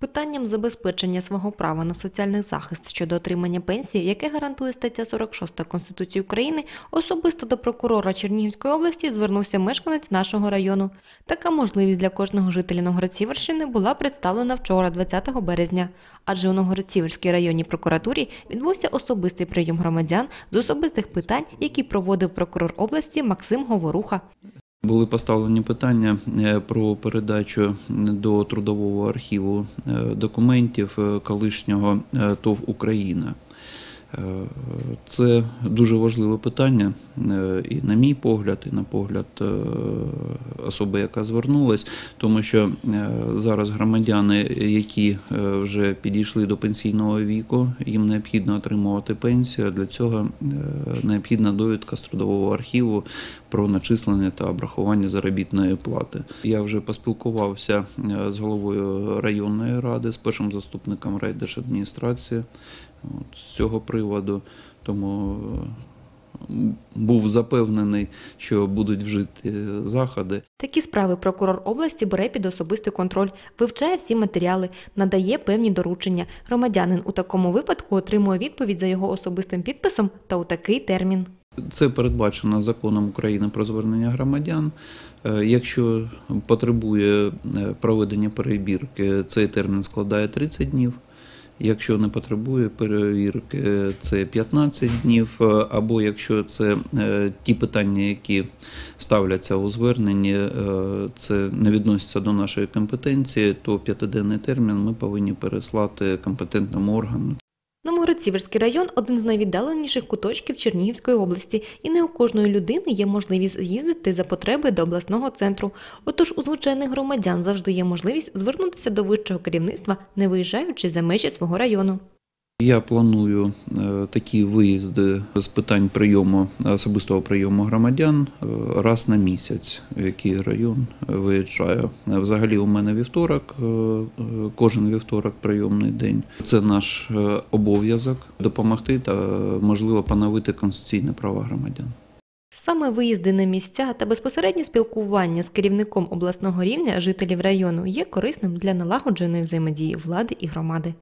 Питанням забезпечення свого права на соціальний захист щодо отримання пенсії, яке гарантує стаття 46 Конституції України, особисто до прокурора Чернігівської області звернувся мешканець нашого району. Така можливість для кожного жителя Новгород-Сіверщини була представлена вчора, 20 березня. Адже у Новгород-Сіверській районній прокуратурі відбувся особистий прийом громадян з особистих питань, які проводив прокурор області Максим Говоруха. Були поставлені питання е, про передачу до трудового архіву е, документів е, колишнього ТОВ Україна. Е, Це дуже важливе питання, е, і на мій погляд, і на погляд е, особи, яка звернулась, тому що зараз громадяни, які вже підійшли до пенсійного віку, їм необхідно отримувати пенсію. Для цього необхідна довідка з трудового архіву про начислення та обрахування заробітної плати. Я вже поспілкувався з головою районної ради, з першим заступником райдержадміністрації от, з цього приводу. Тому е, був запевнений, що будуть вжиті заходи. Такі справи прокурор області бере під особистий контроль, вивчає всі матеріали, надає певні доручення. Громадянин у такому випадку отримує відповідь за його особистим підписом та у такий термін. Це передбачено законом України про звернення громадян. Е, Якщо потребує е, проведення перевірки, цей термін складає 30 днів. Якщо не потребує перевірки, це 15 днів. Е, Або якщо це е, ті питання, які ставляться у зверненні, е, це не відноситься до нашої компетенції, то п'ятиденний термін ми повинні переслати компетентному органу. Новгород-Сіверський район один з найвіддаленіших куточків Чернігівської області, і не у кожної людини є можливість з'їздити за потреби до обласного центру. Отож, у звичайних громадян завжди є можливість звернутися до вищого керівництва, не виїжджаючи за межі свого району. Я планую е, такі виїзди з питань прийому особистого прийому громадян е, раз на місяць, в який район виїжджаю. Взагалі, у мене вівторок, е, кожен вівторок прийомний день. Це наш обов'язок допомогти та можливо поновити конституційні права громадян. Саме виїзди на місця та безпосереднє спілкування з керівником обласного рівня жителів району є корисним для налагодженої взаємодії влади і громади.